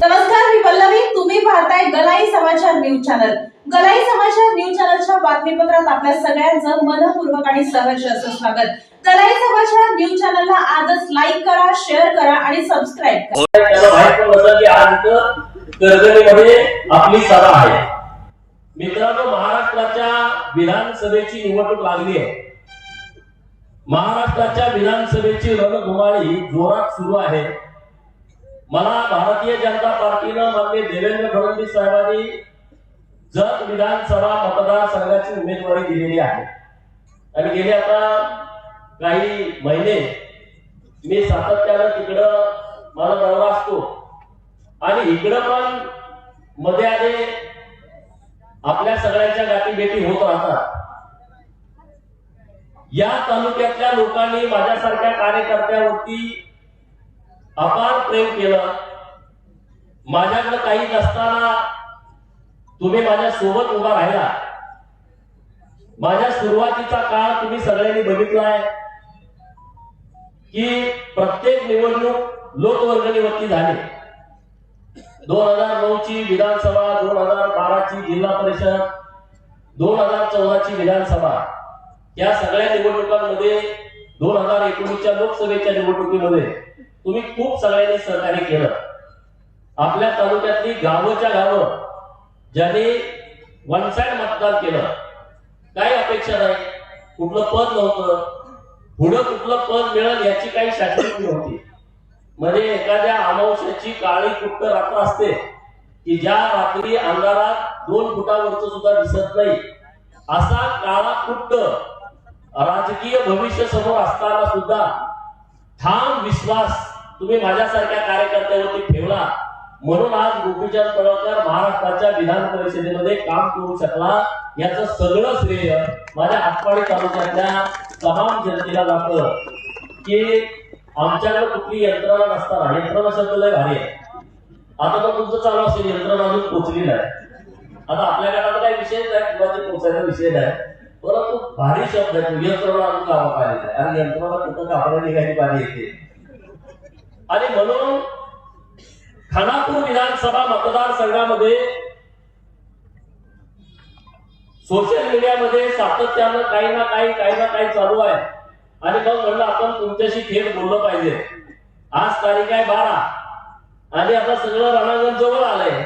नमस्कार मी पल्लवी. तुम्ही पाहताय गलाई समाचार न्यूज चॅनल. गलाई समाचार न्यूज चॅनलच्या बातमीपत्रात आपल्या सगळ्यांचं मनपूर्वक आणि सहर्ष असं स्वागत. गलाई समाचार न्यूज चॅनलला आजच लाईक करा शेअर करा आणि सबस्क्राईब करा. हो, आपली सभा आहे. मित्रांनो महाराष्ट्राच्या विधानसभेची निवडणूक लागली आहे. महाराष्ट्राच्या विधानसभेची रणधुमाळी जोरात सुरू आहे. मला भारतीय जनता पार्टीनं माननीय देवेंद्र फडणवीस साहेबांनी जत विधानसभा मतदारसंघाची उमेदवारी दिलेली आहे. आणि गेले आता काही महिने मी सातत्यानं तिकडं मला दौरा असतो. आणि इकडं पण मध्ये आले आपल्या सगळ्यांच्या गाठीभेटी होत राहतात. या तालुक्यातल्या लोकांनी माझ्यासारख्या कार्यकर्त्यावरती अपार प्रेम केलं. माझ्याकडं काही नसताना तुम्ही माझ्या सोबत उभा राहिला. माझ्या सुरुवातीचा काळ तुम्ही सगळ्यांनी बघितलाय. की प्रत्येक निवडणूक लोकवर्गणीवरती झाली. दोन हजार नऊ ची विधानसभा दोन हजार बाराची जिल्हा परिषद दोन हजार चौदाची विधानसभा. या सगळ्या निवडणुकांमध्ये दोन हजार एकोणीसच्या लोकसभेच्या निवडणुकीमध्ये तुम्ही खूप सगळ्यांनी सहकार्य केलं. आपल्या तालुक्यातली गावच्या गावं ज्यांनी वन साइड मतदान केलं काही अपेक्षा नाही. कुठलं पद नव्हतं. पुढं कुठलं पद मिळेल याची काही शाश्वती नव्हती म्हणजे एखाद्या अमावश्याची काळी कुट्ट रात्र असते की ज्या रात्री अंधारात दोन फुटावरच सुद्धा दिसत नाही असा काळा कुट्ट राजकीय भविष्य समोर असताना सुद्धा ठाम विश्वास तुम्ही माझ्यासारख्या कार्यकर्त्यावरती ठेवला. म्हणून आज गोपीचंद पडळकर महाराष्ट्राच्या विधान परिषदेमध्ये काम करू शकला. याचं सगळं श्रेय माझ्या आटपाडी तालुक्यातल्या तमाम जनतेला जात. की आमच्याकडे कुठली यंत्रणा नसताना यंत्रणा शब्द लय भारी आहे. आता तर तुमचं चालू असेल यंत्रणा अजून पोचली नाही. आता आपल्याकडे आता काही विषय नाही किंवा ते पोचायचा विषय नाही. परंतु भारी शब्द आहे तो यंत्रणा अजून कामा पाहिजे आणि यंत्रणा कुठं कापड्या निघाली पाणी येते? आणि म्हणून खानापूर विधानसभा मतदारसंघामध्ये सोशल मीडियामध्ये सातत्यानं काही ना काही काही ना काही चालू आहे. आणि मग म्हणलं आपण तुमच्याशी थेट बोललं पाहिजे. आज तारीख आहे बारा. आणि आता सगळं रणांगण जवळ आलंय.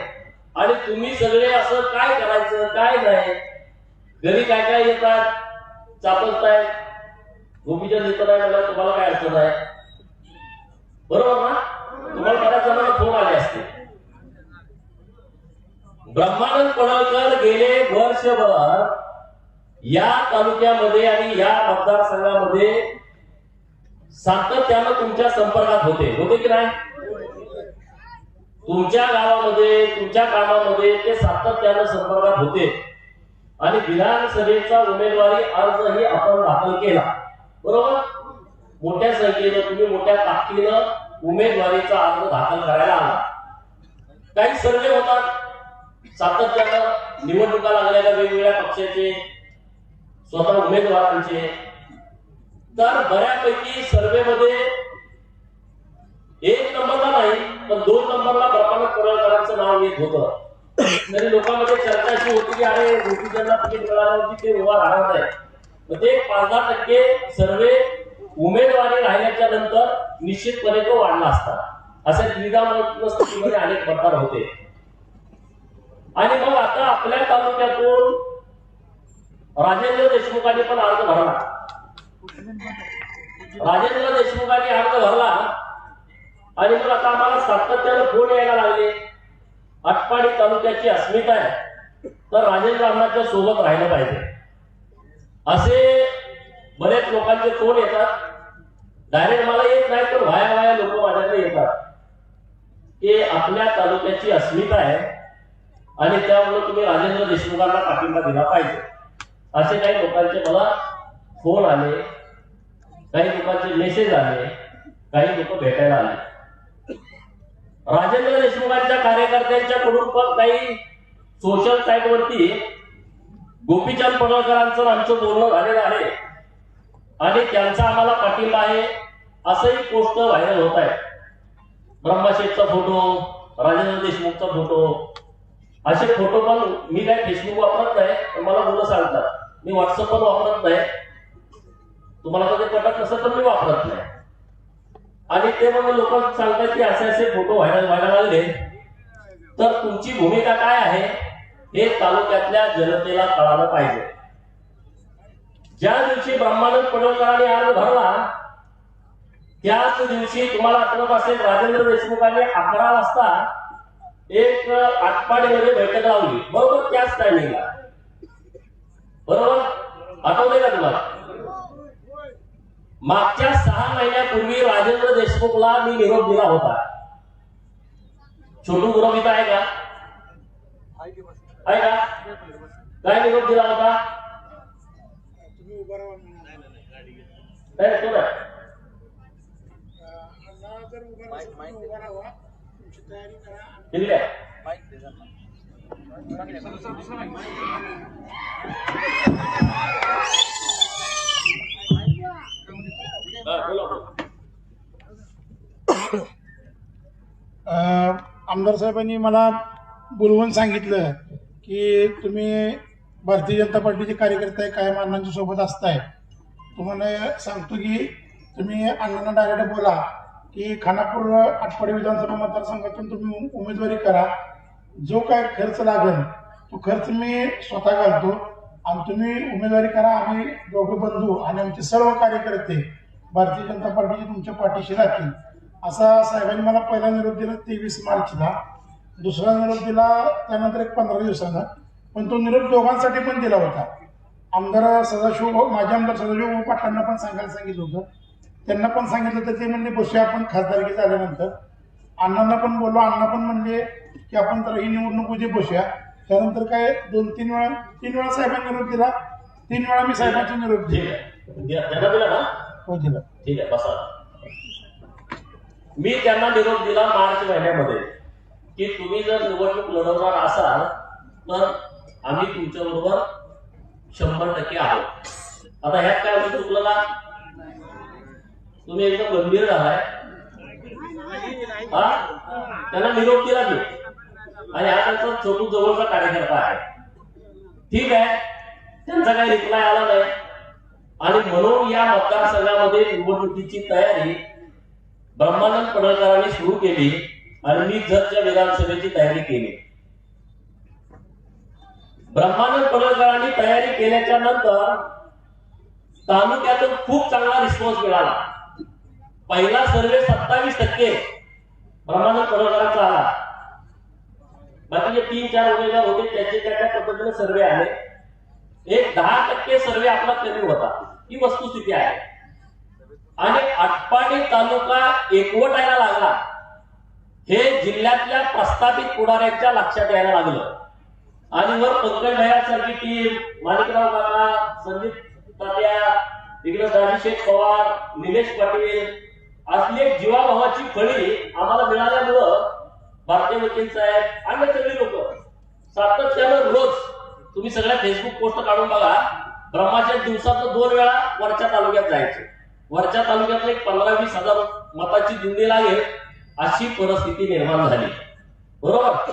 आणि तुम्ही सगळे असं काय करायचं काय नाही? घरी काय काय येतात चापलताय? आहे येत नाही मला तुम्हाला काय अडचण आहे? बरोबर ना तुम्हाला बऱ्याच जणांना फोन आले असते. ब्रह्मानंद पडळकर गेले वर्षभर या तालुक्यामध्ये आणि या मतदारसंघामध्ये सातत्यानं तुमच्या संपर्कात होते. होते की नाही? तुमच्या गावामध्ये तुमच्या कामामध्ये ते सातत्यानं संपर्कात होते. आणि विधानसभेचा उमेदवारी अर्जही आपण दाखल केला. बरोबर? मोठ्या संख्येनं तुम्ही मोठ्या ताकदीनं उमेदवारीचा अर्ज दाखल करायला आला. काही सर्वे होतात. सातत्यानं निवडणुका लागलेल्या वेगवेगळ्या पक्षाचे स्वतः उमेदवारांचे. तर बऱ्यापैकी सर्वेमध्ये एक नंबरला नाही पण दोन नंबरला ब्रह्मानंद कोरळकरांचं नाव येत होतं. तरी लोकांमध्ये चर्चा अशी होती की अरे गोपीचंदला तिकीट मिळाल्यावरती ते उभा राहणार नाही मग ते पाच दहा टक्के सर्वे उमेदवारी राहिल्याच्या नंतर निश्चितपणे तो वाढला असता. असे द्विधामत्व स्थितीमध्ये अनेक प्रकार होते. आणि मग आता आपल्या तालुक्यातून राजेंद्र देशमुखांनी पण अर्ज भरला. राजेंद्र देशमुखांनी अर्ज भरला. आणि मग आता आम्हाला सातत्यानं फोन यायला लागले. आटपाडी तालुक्याची अस्मिता आहे. तर राजेंद्र अण्णाच्या सोबत राहिलं पाहिजे. असे बरेच लोकांचे फोन येतात. डायरेक्ट मला येत नाही तर वाया वाया लोक माझ्याकडे येतात. ते आपल्या तालुक्याची अस्मिता आहे. आणि त्यामुळे तुम्ही राजेंद्र देशमुखांना पाठिंबा दिला पाहिजे. असे काही लोकांचे मला फोन आले. काही लोकांचे मेसेज आले. काही लोक भेटायला आले. राजेंद्र देशमुखांच्या कार्यकर्त्यांच्याकडून पण काही सोशल साईटवरती गोपीचंद पडळकरांचं आमचं बोलणं झालेलं आहे. आणि त्यांचा आम्हाला पाठिंबा आहे. असंही पोस्ट व्हायरल होत आहे. ब्रह्मशेठचा फोटो राजेंद्र देशमुखचा फोटो असे फोटो पण मी काय फेसबुक वापरत नाही पण मला मुलं सांगतात. मी व्हॉट्सअप पण वापरत नाही. तुम्हाला कधी पटत नसेल तर मी वापरत नाही. आणि ते मग लोक सांगतात की असे असे फोटो व्हायरल व्हायला लागले. तर तुमची भूमिका काय आहे? हे तालुक्यातल्या जनतेला कळालं पाहिजे. ज्या दिवशी ब्रह्मानंद पडळकरांनी अर्ज भरला त्याच दिवशी तुम्हाला आठवत असेल राजेंद्र देशमुखांनी अकरा वाजता एक आटपाडीमध्ये बैठक लावली. बरोबर त्याच टायमिंगला बरोबर? आठवते का तुम्हाला? मागच्या सहा महिन्यापूर्वी राजेंद्र देशमुखला मी निरोप दिला होता. छोटू गुरव इथं आहे का? आहे का? काय निरोप दिला होता? आमदार साहेबांनी मला बोलवून सांगितलं की तुम्ही भारतीय जनता पार्टीचे कार्यकर्ते कायम अण्णांच्या सोबत असताय. तुम्हाला सांगतो की तुम्ही अण्णांना डायरेक्ट बोला की खानापूर आटपाडी विधानसभा मतदारसंघातून तुम्ही उमेदवारी करा. जो काय खर्च लागेल तो खर्च मी स्वतः घालतो आणि तुम्ही उमेदवारी करा. आम्ही दोघं बंधू आणि आमचे सर्व कार्यकर्ते भारतीय जनता पार्टीचे तुमच्या पाठीशी राहतील. असा साहेबांनी मला पहिला निरोप दिला तेवीस मार्चला. दुसरा निरोप दिला त्यानंतर एक पंधरा दिवसानं. पण तो निरोप दोघांसाठी पण दिला होता. आमदार सदाशिव माझे आमदार सदाशिव पाटलांना पण सांगायला सांगितलं होतं. त्यांना पण सांगितलं तर ते म्हणले बसूया आपण खासदारकी झाल्यानंतर अण्णांना पण बोललो अण्णा पण म्हणले की आपण तर ही निवडणूक उद्या बसूया. त्यानंतर काय दोन तीन वेळा तीन वेळा साहेबांनी निरोप दिला. तीन वेळा मी साहेबांचा निरोप दिला. हो दिला. ठीक आहे बसा. मी त्यांना निरोप दिला मार्च महिन्यामध्ये की तुम्ही जर निवडणूक लढवणार असाल तर आम्ही तुमच्या बरोबर शंभर टक्के आहोत आता ह्यात काय होतं चुकलं का तुम्ही एकदम गंभीर झालाय. हा? त्यांना निरोप दिला मी आणि हा त्यांचा छोटू जवळचा कार्यकर्ता आहे. ठीक आहे? त्यांचा काही रिप्लाय आला नाही. आणि म्हणून या मतदारसंघामध्ये निवडणुकीची तयारी ब्रह्मानंद पडळकरांनी सुरू केली. आणि मी जतच्या विधानसभेची तयारी केली. ब्रह्मानंद पडळकरांनी तयारी केल्याच्यानंतर तालुक्यातून खूप चांगला रिस्पॉन्स मिळाला. पहिला सर्वे सत्तावीस टक्के ब्रह्मानंद पडळकरांचा आला. बाकीचे तीन चार उमेदवार होते त्याचे त्या त्या पद्धतीने सर्वे आले. एक दहा टक्के सर्वे आपला कमी होता. ही वस्तुस्थिती आहे. आणि आटपाडी तालुका एकवटायला लागला. हे जिल्ह्यातल्या प्रस्थापित पुढाऱ्यांच्या लक्षात यायला लागलं. आणि वर पंकज भैयासारखी टीम माणिकराव काका संदीप तात्या तिकडे दाजीशेख पवार निलेश पाटील असली एक जीवाभावाची फळी आम्हाला मिळाल्यामुळं भारतीय वकील साहेब आणि सगळी लोक सातत्यानं रोज तुम्ही सगळ्या फेसबुक पोस्ट काढून बघा ब्रह्माच्या दिवसात दोन वेळा वरच्या तालुक्यात जायचे. वरच्या तालुक्यातले एक पंधरा वीस हजार मताची दिंडी लागेल अशी परिस्थिती निर्माण झाली. बरोबर?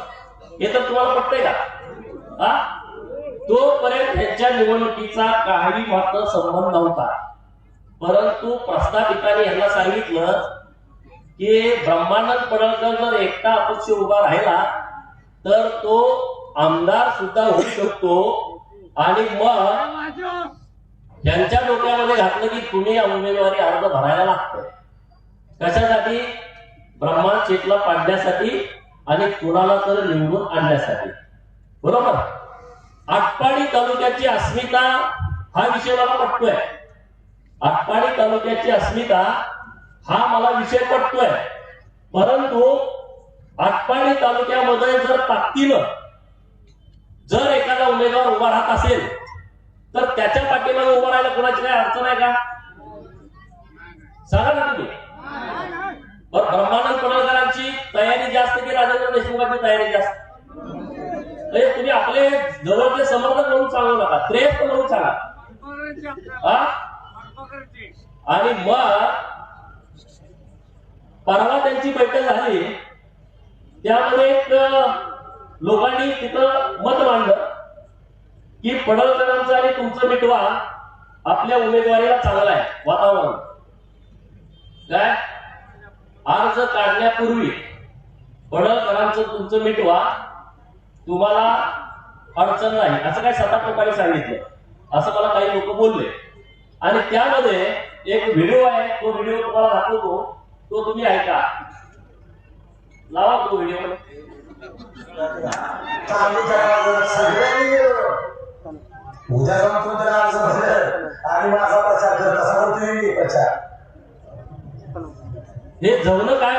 हे तर तुम्हाला पटतंय का? हा? तोपर्यंत त्यांच्या निवडणुकीचा काही मात्र संबंध नव्हता. परंतु प्रस्थापितांनी यांना सांगितलं की ब्रह्मानंद पडळकर जर एकटा अपक्ष उभा राहिला तर तो आमदार सुद्धा होऊ शकतो. आणि मग त्यांच्या डोक्यामध्ये घातलं की तुम्ही उमेदवारी अर्ज भरायला लागतं कशासाठी? ब्रह्मांड शेतला पाडण्यासाठी आणि कुणाला तर निवडून आणण्यासाठी. बरोबर? आटपाडी तालुक्याची अस्मिता हा विषय मला पटतोय. आटपाडी तालुक्याची अस्मिता हा मला विषय पटतोय. परंतु आटपाडी तालुक्यामध्ये जर ताकदीनं जर एखादा उमेदवार उभा राहत असेल तर त्याच्या पाठीमागे उभं राहायला कोणाची काही अडचण आहे का? सांगा ना तुम्ही. बरं, ब्रह्मानंद पडळकरांची तयारी जास्त की राजेंद्र देशमुखांची तयारी जास्त? म्हणजे तुम्ही आपले जवळचे समर्थक म्हणून सांगू नका. श्रेष्ठ म्हणून सांगा. आणि मग परवा त्यांची बैठक झाली. त्यामध्ये एक लोकांनी तिथं मत मांडलं की पडळकरांचं आणि तुमचं मिटवा आपल्या उमेदवारीला चांगला आहे वातावरण. काय? अर्ज काढण्यापूर्वी पडळकरांचं तुमचं मिटवा तुम्हाला अडचण नाही. असं काय सात आठ लोकांनी सांगितलं. असं मला काही लोक बोलले. आणि त्यामध्ये एक व्हिडिओ आहे. तो व्हिडिओ तुम्हाला दाखवतो. तो तुम्ही ऐका. लावा तो व्हिडिओ उद्या जाऊन अर्ज भरलं. आणि माझा प्रचार कर तसा करतोय मी प्रचार. हे जवळ काय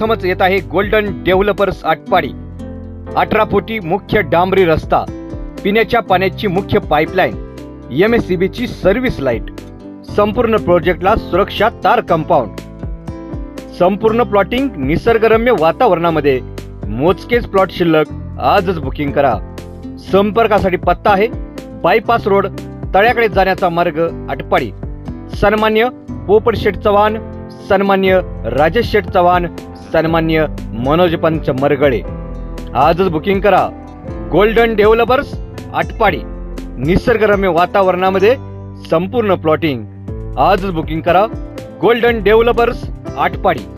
प्रथमच येत आहे गोल्डन डेव्हलपर्स आटपाडी. अठरा फुटी मुख्य डांबरी रस्ता पिण्याच्या पाण्याची मुख्य पाईपलाईन एम एस सी बीची सर्व्हिस लाइट संपूर्ण प्रोजेक्टला सुरक्षा तार कंपाऊंड. संपूर्ण प्लॉटिंग निसर्गरम्य वातावरणामध्ये मोजकेच प्लॉट शिल्लक आजच बुकिंग करा. संपर्कासाठी पत्ता आहे बायपास रोड तळ्याकडे जाण्याचा मार्ग आटपाडी. सन्मान्य पोपट शेठ चव्हाण सन्मान्य राजेश शेठ चव्हाण सन्मान्य मनोज पंच मरगळे. आजच बुकिंग करा. Golden developers Atpadi. निसर्गरम्य वातावरणामध्ये संपूर्ण प्लॉटिंग आजच बुकिंग करा. Golden developers Atpadi.